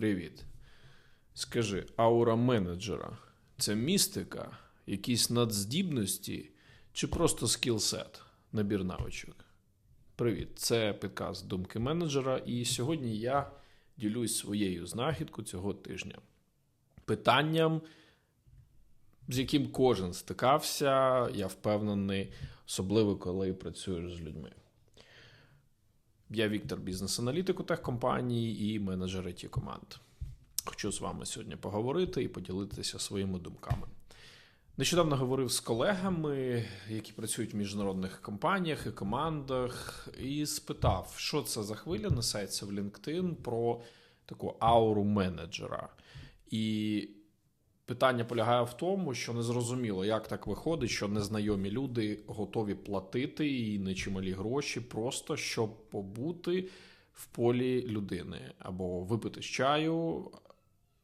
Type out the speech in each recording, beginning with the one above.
Привіт. Скажи, аура менеджера це містика, якісь надздібності чи просто скілсет, набір навичок? Привіт, це підказ Думки менеджера, і сьогодні я ділюсь своєю знахідкою цього тижня. Питанням, з яким кожен стикався, я впевнений, особливо коли працюєш з людьми. Я Віктор, бізнес-аналітик у техкомпанії і менеджер it команд. Хочу з вами сьогодні поговорити і поділитися своїми думками. Нещодавно говорив з колегами, які працюють в міжнародних компаніях і командах, і спитав, що це за хвиля несеться в LinkedIn про таку ауру менеджера. І питання полягає в тому, що незрозуміло, як так виходить, що незнайомі люди готові платити і нечималі гроші, просто щоб побути в полі людини або випити з чаю,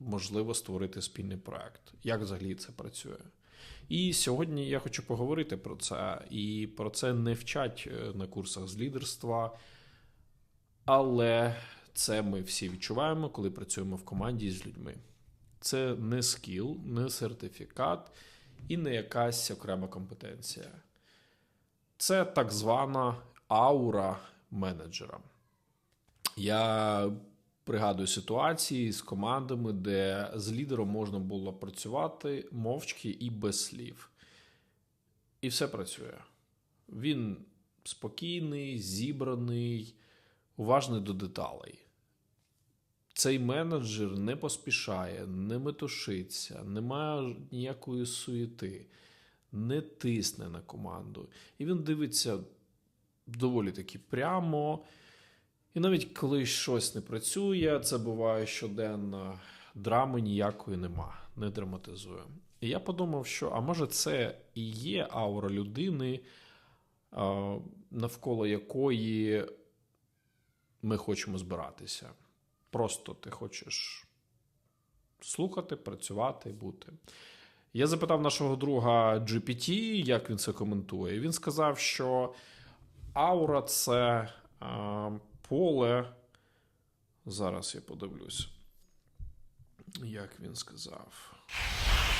можливо, створити спільний проект. Як взагалі це працює? І сьогодні я хочу поговорити про це. І про це не вчать е, на курсах з лідерства, але це ми всі відчуваємо, коли працюємо в команді з людьми. Це не скіл, не сертифікат і не якась окрема компетенція. Це так звана аура менеджера. Я пригадую ситуації з командами, де з лідером можна було працювати мовчки і без слів. І все працює. Він спокійний, зібраний, уважний до деталей. Цей менеджер не поспішає, не метушиться, не має ніякої суєти, не тисне на команду. І він дивиться доволі таки прямо. І навіть коли щось не працює, це буває щоденно, драми ніякої нема, не драматизує. І я подумав, що а може це і є аура людини, навколо якої ми хочемо збиратися. Просто ти хочеш слухати, працювати, бути. Я запитав нашого друга GPT, як він це коментує. Він сказав, що аура це а, поле. Зараз я подивлюсь, як він сказав.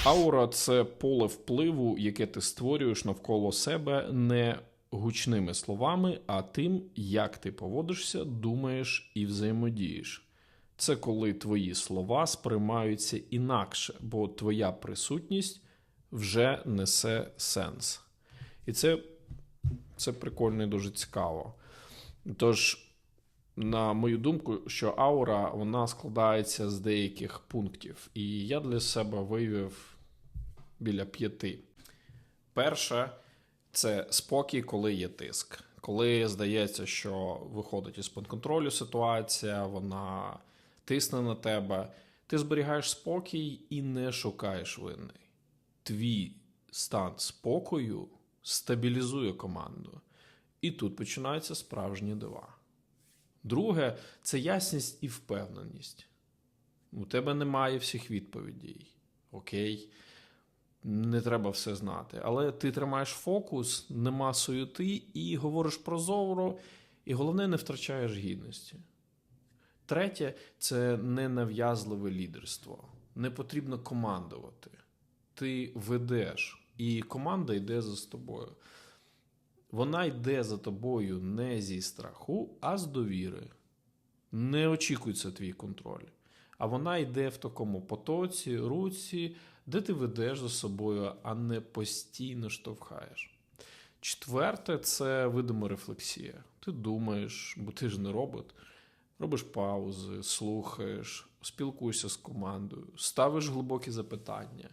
Аура це поле впливу, яке ти створюєш навколо себе не гучними словами, а тим, як ти поводишся, думаєш і взаємодієш. Це коли твої слова сприймаються інакше, бо твоя присутність вже несе сенс. І це це прикольно і дуже цікаво. Тож, на мою думку, що аура вона складається з деяких пунктів. І я для себе виявив біля п'яти. Перше, це спокій, коли є тиск. Коли здається, що виходить із під контролю ситуація, вона тисне на тебе, ти зберігаєш спокій і не шукаєш винний. Твій стан спокою стабілізує команду. І тут починаються справжні дива. Друге, це ясність і впевненість. У тебе немає всіх відповідей. Окей, не треба все знати. Але ти тримаєш фокус, нема суєти і говориш прозоро, і головне, не втрачаєш гідності. Третє це ненав'язливе лідерство. Не потрібно командувати. Ти ведеш, і команда йде за тобою. Вона йде за тобою не зі страху, а з довіри. Не очікується твій контроль. А вона йде в такому потоці, руці, де ти ведеш за собою, а не постійно штовхаєш. Четверте це видима рефлексія. Ти думаєш, бо ти ж не робот. Робиш паузи, слухаєш, спілкуєшся з командою, ставиш глибокі запитання.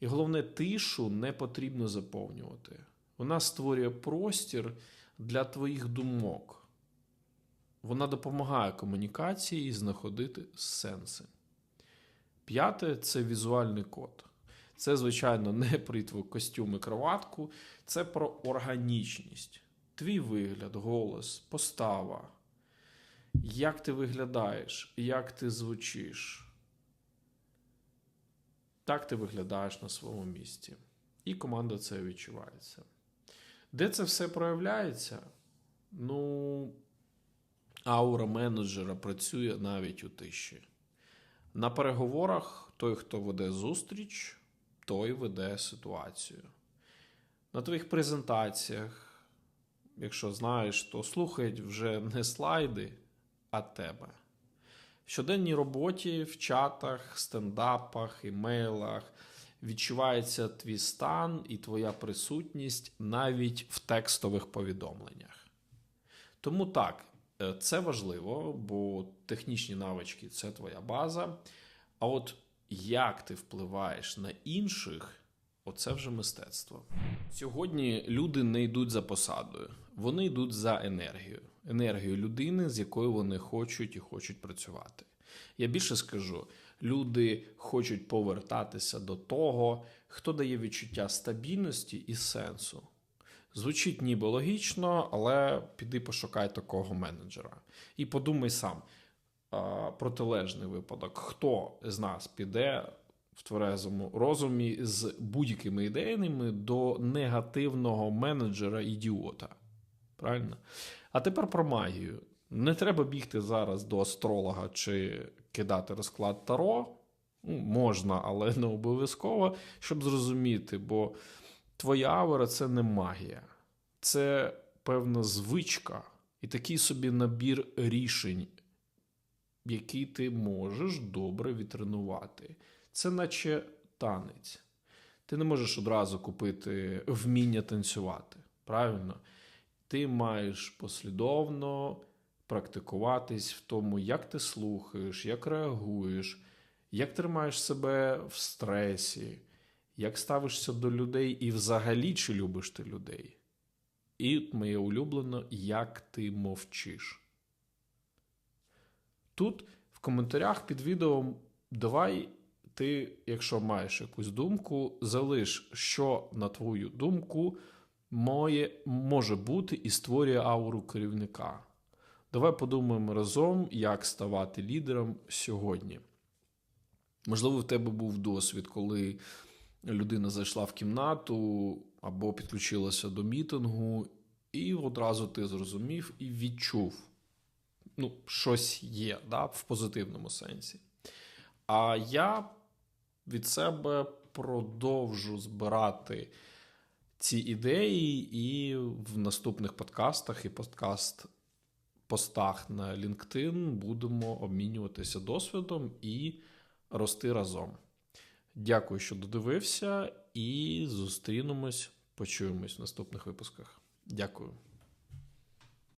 І головне, тишу не потрібно заповнювати. Вона створює простір для твоїх думок. Вона допомагає комунікації знаходити сенси. П'яте це візуальний код. Це, звичайно, не про твій костюм і кроватку, це про органічність. Твій вигляд, голос, постава як ти виглядаєш, як ти звучиш. Так ти виглядаєш на своєму місці. І команда це відчувається. Де це все проявляється? Ну, аура менеджера працює навіть у тиші. На переговорах той, хто веде зустріч, той веде ситуацію. На твоїх презентаціях, якщо знаєш, то слухають вже не слайди, а тебе. В щоденній роботі, в чатах, стендапах, імейлах відчувається твій стан і твоя присутність навіть в текстових повідомленнях. Тому так, е, це важливо, бо технічні навички це твоя база. А от як ти впливаєш на інших, оце вже мистецтво. Сьогодні люди не йдуть за посадою, вони йдуть за енергією. Енергію людини, з якою вони хочуть і хочуть працювати. Я більше скажу: люди хочуть повертатися до того, хто дає відчуття стабільності і сенсу. Звучить ніби логічно, але піди пошукай такого менеджера. І подумай сам протилежний випадок, хто з нас піде в тверезому розумі з будь-якими ідеями до негативного менеджера-ідіота. Правильно? А тепер про магію. Не треба бігти зараз до астролога чи кидати розклад Таро. Ну, Можна, але не обов'язково, щоб зрозуміти, бо твоя аура це не магія, це певна звичка і такий собі набір рішень, які ти можеш добре відтренувати. Це наче танець. Ти не можеш одразу купити вміння танцювати. Правильно? Ти маєш послідовно практикуватись в тому, як ти слухаєш, як реагуєш, як тримаєш себе в стресі, як ставишся до людей і взагалі чи любиш ти людей. І моє улюблено, як ти мовчиш. Тут в коментарях під відео давай ти, якщо маєш якусь думку, залиш, що, на твою думку, моє, може бути і створює ауру керівника. Давай подумаємо разом, як ставати лідером сьогодні. Можливо, в тебе був досвід, коли людина зайшла в кімнату або підключилася до мітингу, і одразу ти зрозумів і відчув, ну, щось є да, в позитивному сенсі. А я від себе продовжу збирати ці ідеї, і в наступних подкастах і подкаст постах на LinkedIn будемо обмінюватися досвідом і рости разом. Дякую, що додивився, і зустрінемось, почуємось в наступних випусках. Дякую.